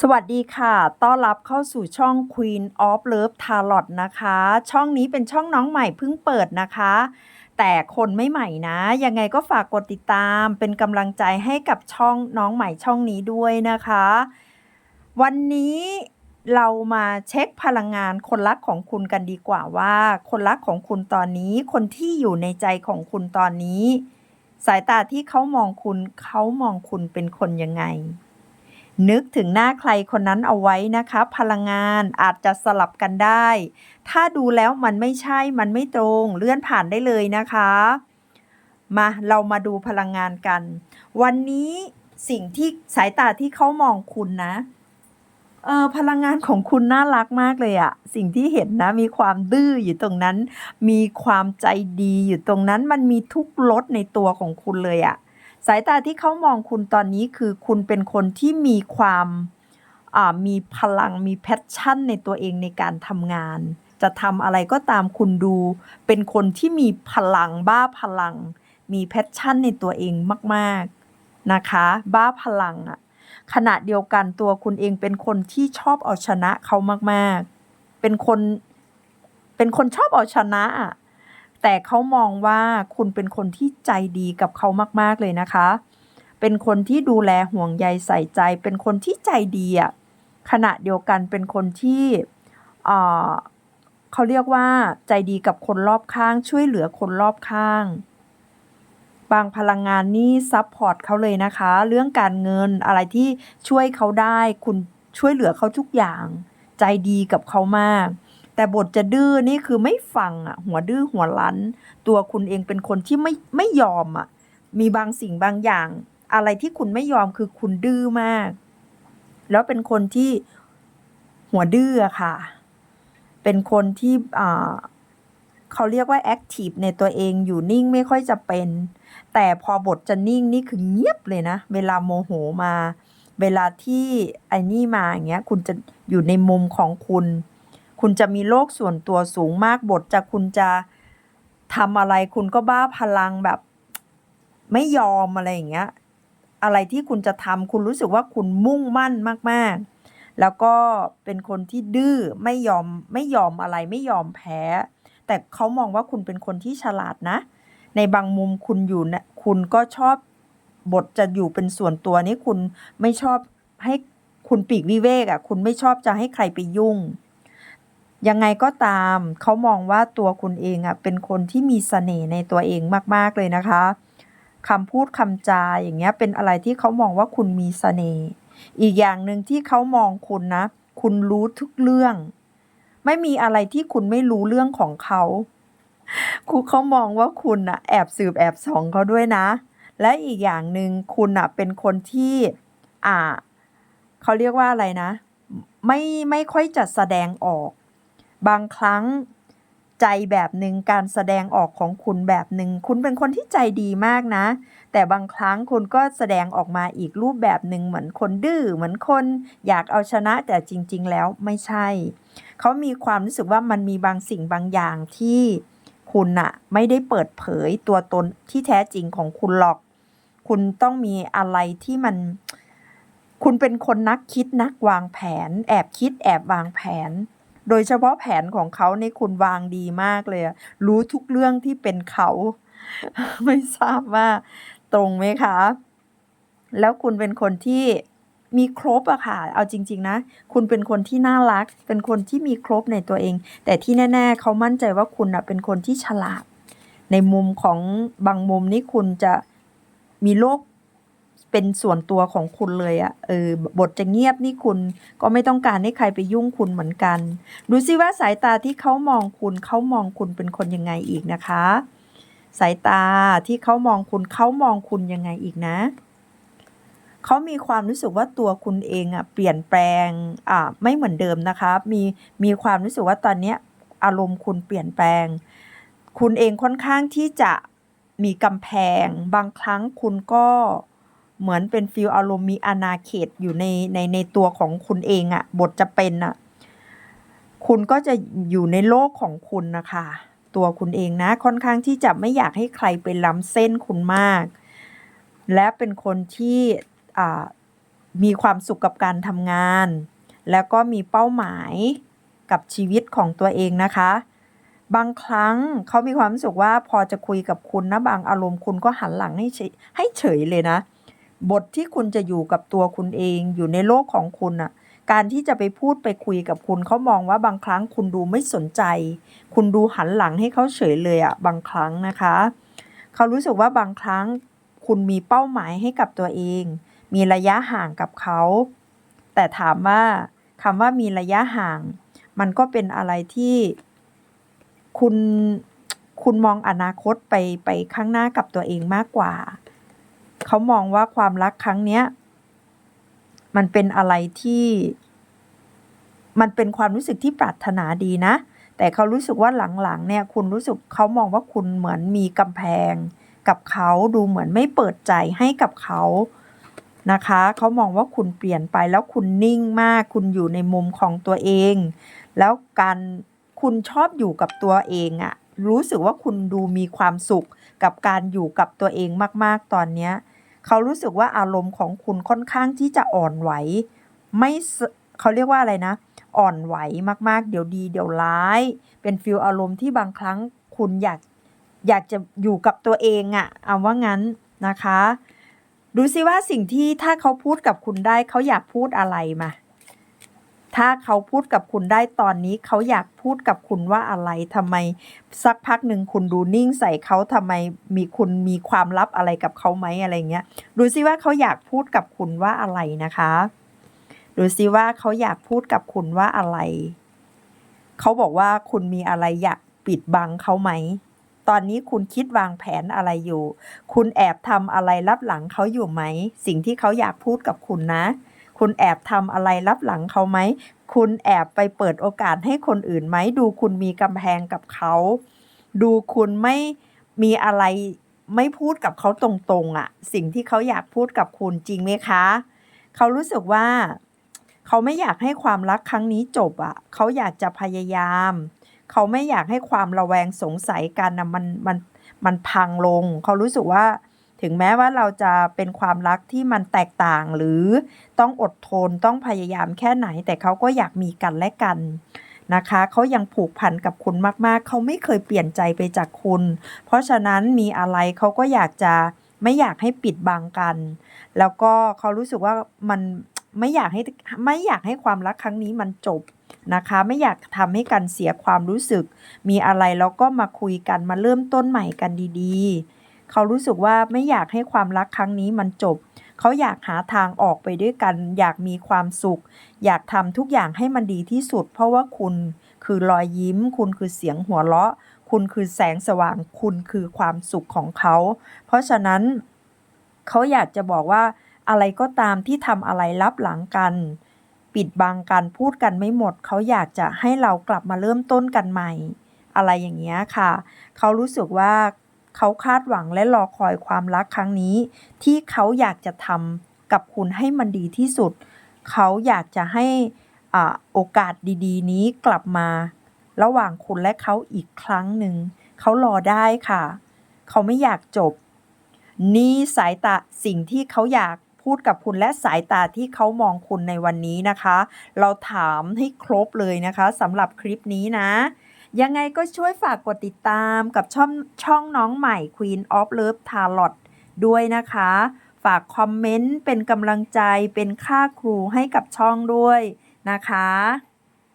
สวัสดีค่ะ ต้อนรับเข้าสู่ช่อง Queen of Love Tarot นะคะ ช่องนี้เป็นช่องน้องใหม่เพิ่งเปิดนะคะ แต่คนไม่ใหม่นะ ยังไงก็ฝากกดติดตาม เป็นกำลังใจให้กับช่องน้องใหม่ช่องนี้ด้วยนะคะ วันนี้เรามาเช็คพลังงานคนรักของคุณกันดีกว่าว่า คนรักของคุณตอนนี้ คนที่อยู่ในใจของคุณตอนนี้ สายตาที่เขามองคุณเขามองคุณเป็นคนยังไง นึกถึงหน้าใครคนนั้นเอาไว้นะคะ พลังงานอาจจะสลับกันได้ ถ้าดูแล้วมันไม่ใช่มันไม่ตรงเลื่อนผ่านได้เลยนะคะ มาเรามาดูพลังงานกัน วันนี้สิ่งที่สายตาที่เขามองคุณนะเออพลังงานของคุณน่ารักมากเลยอะสิ่งที่เห็นนะ มีความดื้ออยู่ตรงนั้น มีความใจดีอยู่ตรงนั้นมันมีทุกรสในตัวของคุณเลยอะ สายตาที่เขามองคุณตอนนี้คือคุณเป็นคนที่มีความอ่ามีพลังมีแพชชั่นในตัวเองในการทำงาน จะทำอะไรก็ตามคุณดู เป็นคนที่มีพลังบ้าพลัง มีแพชชั่นในตัวเองมาก ๆ นะคะ บ้าพลังอะขณะเดียวกันตัวคุณเองเป็นคนที่ชอบเอาชนะเขามาก ๆ เป็นคน เป็นคนชอบเอาชนะอะ แต่เขามองว่าคุณเป็นคนที่ใจดีกับเขามากๆเลยนะคะ เป็นคนที่ดูแลห่วงใยใส่ใจ เป็นคนที่ใจดีอะขณะเดียวกันเป็นคนที่เออเขาเรียกว่าใจดีกับคนรอบข้าง ช่วยเหลือคนรอบข้าง บางพลังงานนี่ซับพอร์ตเขาเลยนะคะ เรื่องการเงินอะไรที่ช่วยเขาได้ คุณช่วยเหลือเขาทุกอย่าง ใจดีกับเขามาก แต่บทจะดื้อนี่คือไม่ฟังอะ หัวดื้อหัวรั้น ตัวคุณเองเป็นคนที่ไม่ไม่ยอมอะ มีบางสิ่งบางอย่าง อะไรที่คุณไม่ยอมคือคุณดื้อมาก แล้วเป็นคนที่หัวดื้อค่ะ เป็นคนที่อ่าเขาเรียกว่าแอคทีฟในตัวเองอยู่นิ่งไม่ค่อยจะเป็น แต่พอบทจะนิ่งนี่คือเงียบเลยนะ เวลาโมโหมา เวลาที่ไอ้นี่มาอย่างเงี้ย คุณจะอยู่ในมุมของคุณ คุณจะมีโลกส่วนตัวสูงมากบทจะคุณจะทำอะไรคุณก็บ้าพลังแบบ ไม่ยอมอะไรอย่างเงี้ย อะไรที่คุณจะทำคุณรู้สึกว่าคุณมุ่งมั่นมากๆ แล้วก็เป็นคนที่ดื้อไม่ยอมไม่ยอมอะไรไม่ยอมแพ้ แต่เขามองว่าคุณเป็นคนที่ฉลาดนะ ในบางมุมคุณอยู่นะคุณก็ชอบบทจะอยู่เป็นส่วนตัวนี้คุณไม่ชอบให้คุณปีกวิเวกอะ่ะ คุณไม่ชอบจะให้ใครไปยุ่ง ยังไงก็ตามเขามองว่าตัวคุณเองอะ่ะเป็นคนที่มีเสน่ห์ในตัวเองมาก ๆ เลยนะคะคำพูดคำจาอย่างเงี้ยเป็นอะไรที่เขามองว่าคุณมีเสน่ห์อีกอย่างหนึ่งที่เขามองคุณนะ คุณรู้ทุกเรื่อง ไม่มีอะไรที่คุณไม่รู้เรื่องของเขาครูเขามองว่าคุณน่ะแอบสืบแอบส่องเขาด้วยนะ และอีกอย่างหนึ่งคุณน่ะเป็นคนที่อ่าเขาเรียกว่าอะไรนะ ไม่ไม่ค่อยจะแสดงออก บางครั้งใจแบบหนึ่งการแสดงออกของคุณแบบหนึ่งคุณเป็นคนที่ใจดีมากนะ แต่บางครั้งคุณก็แสดงออกมาอีกรูปแบบหนึ่งเหมือนคนดื้อเหมือนคนอยากเอาชนะแต่จริง ๆ แล้วไม่ใช่ เขามีความรู้สึกว่ามันมีบางสิ่งบางอย่างที่คุณน่ะไม่ได้เปิดเผยตัวตนที่แท้จริงของคุณหรอก คุณต้องมีอะไรที่มัน คุณเป็นคนนักคิดนักวางแผน แอบคิดแอบวางแผน โดยเฉพาะแผนของเขาในคุณวางดีมากเลย รู้ทุกเรื่องที่เป็นเขา ไม่ทราบว่าตรงไหมคะ แล้วคุณเป็นคนที่มีครบอะค่ะ เอาจริง ๆ นะ คุณเป็นคนที่น่ารัก เป็นคนที่มีครบในตัวเอง แต่ที่แน่ ๆ เขามั่นใจว่าคุณอะเป็นคนที่ฉลาด ในมุมของบางมุมนี่คุณจะมีโลก เป็นส่วนตัวของคุณเลยอะเออบทจะเงียบนี่คุณก็ไม่ต้องการให้ใครไปยุ่งคุณเหมือนกัน ดูซิว่าสายตาที่เขามองคุณเขามองคุณเป็นคนยังไงอีกนะคะ สายตาที่เขามองคุณเขามองคุณยังไงอีกนะเขามีความรู้สึกว่าตัวคุณเองอะเปลี่ยนแปลงอ่าไม่เหมือนเดิมนะคะ มีมีความรู้สึกว่าตอนเนี้ยอารมณ์คุณเปลี่ยนแปลง คุณเองค่อนข้างที่จะมีกำแพง บางครั้งคุณก็ เหมือนเป็นฟีลอารมณ์มีอาณาเขตอยู่ในในในตัวของคุณเองอะบทจะเป็นอะคุณก็จะอยู่ในโลกของคุณนะคะ ตัวคุณเองนะค่อนข้างที่จะไม่อยากให้ใครไปล้ำเส้นคุณมาก และเป็นคนที่มีความสุขกับการทำงาน แล้วก็มีเป้าหมายกับชีวิตของตัวเองนะคะ บางครั้งเขามีความรู้สึกว่าพอจะคุยกับคุณนะบางอารมณ์คุณก็หันหลังให้ให้เฉยเลยนะ บทที่คุณจะอยู่กับตัวคุณเองอยู่ในโลกของคุณน่ะการที่จะไปพูดไปคุยกับคุณเขามองว่าบางครั้งคุณดูไม่สนใจ คุณดูหันหลังให้เขาเฉยเลยอะบางครั้งนะคะ เขารู้สึกว่าบางครั้งคุณมีเป้าหมายให้กับตัวเอง มีระยะห่างกับเขา แต่ถามว่าคำว่ามีระยะห่าง มันก็เป็นอะไรที่คุณคุณมองอนาคตไปไปข้างหน้ากับตัวเองมากกว่า เขามองว่าความรักครั้งเนี้ย มันเป็นอะไรที่ มันเป็นความรู้สึกที่ปรารถนาดีนะ แต่เขารู้สึกว่าหลังๆ เนี่ย คุณรู้สึกเขามองว่าคุณเหมือนมีกำแพง กับเขาดูเหมือนไม่เปิดใจให้กับเขานะคะเขามองว่าคุณเปลี่ยนไปแล้วคุณนิ่งมาก คุณอยู่ในมุมของตัวเอง แล้วการคุณชอบอยู่กับตัวเองอะรู้สึกว่าคุณดูมีความสุขกับการอยู่กับตัวเองมาก ๆ ตอนเนี้ย เขารู้สึกว่าอารมณ์ของคุณค่อนข้างที่จะอ่อนไหว ไม่เขาเรียกว่าอะไรนะ อ่อนไหวมากๆ เดี๋ยวดี เดี๋ยวร้าย เป็นฟิลอารมณ์ที่บางครั้งคุณอยากอยากจะอยู่กับตัวเองอะเอาว่างั้นนะคะ ดูซิว่าสิ่งที่ถ้าเขาพูดกับคุณได้เขาอยากพูดอะไรมา ถ้าเขาพูดกับคุณได้ตอนนี้เขาอยากพูดกับคุณว่าอะไรทำไม สักพักหนึ่งคุณดูนิ่งใส่เขาทำไมมีคุณมีความลับอะไรกับเขาไหมอะไรเงี้ยดูซิว่าเขาอยากพูดกับคุณว่าอะไรนะคะดูซิว่าเขาอยากพูดกับคุณว่าอะไร เขาบอกว่าคุณมีอะไรอยากปิดบังเขาไหม ตอนนี้คุณคิดวางแผนอะไรอยู่ คุณแอบทำอะไรลับหลังเขาอยู่ไหม สิ่งที่เขาอยากพูดกับคุณนะ คุณแอบทำอะไรลับหลังเขาไหม คุณแอบไปเปิดโอกาสให้คนอื่นไหม ดูคุณมีกำแพงกับเขา ดูคุณไม่มีอะไรไม่พูดกับเขาตรงๆอะ่ะ สิ่งที่เขาอยากพูดกับคุณจริงไหมคะ เขารู้สึกว่า เขาไม่อยากให้ความรักครั้งนี้จบอะ่ะ เขาอยากจะพยายาม เขาไม่อยากให้ความระแวงสงสัยกันนะมันมันมันพังลง เขารู้สึกว่า ถึงแม้ว่าเราจะเป็นความรักที่มันแตกต่างหรือต้องอดทนต้องพยายามแค่ไหน แต่เขาก็อยากมีกันและกันนะคะเขายังผูกพันกับคุณมากๆ เขาไม่เคยเปลี่ยนใจไปจากคุณ เพราะฉะนั้นมีอะไรเขาก็อยากจะไม่อยากให้ปิดบังกัน แล้วก็เขารู้สึกว่ามันไม่อยากให้ไม่อยากให้ความรักครั้งนี้มันจบนะคะ ไม่อยากทำให้กันเสียความรู้สึก มีอะไรแล้วก็มาคุยกันมาเริ่มต้นใหม่กันดีๆ เขารู้สึกว่าไม่อยากให้ความรักครั้งนี้มันจบ เขาอยากหาทางออกไปด้วยกัน อยากมีความสุข อยากทำทุกอย่างให้มันดีที่สุด เพราะว่าคุณคือรอยยิ้ม คุณคือเสียงหัวเราะ คุณคือแสงสว่าง คุณคือความสุขของเขา เพราะฉะนั้น เขาอยากจะบอกว่าอะไรก็ตามที่ทำอะไรลับหลังกัน ปิดบังกันพูดกันไม่หมด เขาอยากจะให้เรากลับมาเริ่มต้นกันใหม่ อะไรอย่างเงี้ยค่ะ เขารู้สึกว่า เขาคาดหวังและรอคอยความรักครั้งนี้ ที่เขาอยากจะทำกับคุณให้มันดีที่สุด เขาอยากจะให้อโอกาสดีๆ นี้กลับมา ระหว่างคุณและเขาอีกครั้งหนึ่ง เขารอได้ค่ะ เขาไม่อยากจบ นี่สายตาสิ่งที่เขาอยากพูดกับคุณและสายตาที่เขามองคุณในวันนี้นะคะ เราถามให้ครบเลยนะคะสำหรับคลิปนี้นะ ยังไงก็ช่วยฝากกดติดตามกับช่องช่องน้องใหม่ Queen of Love Tarot ด้วยนะคะ ฝากคอมเมนต์เป็นกำลังใจเป็นค่าครูให้กับช่องด้วยนะคะ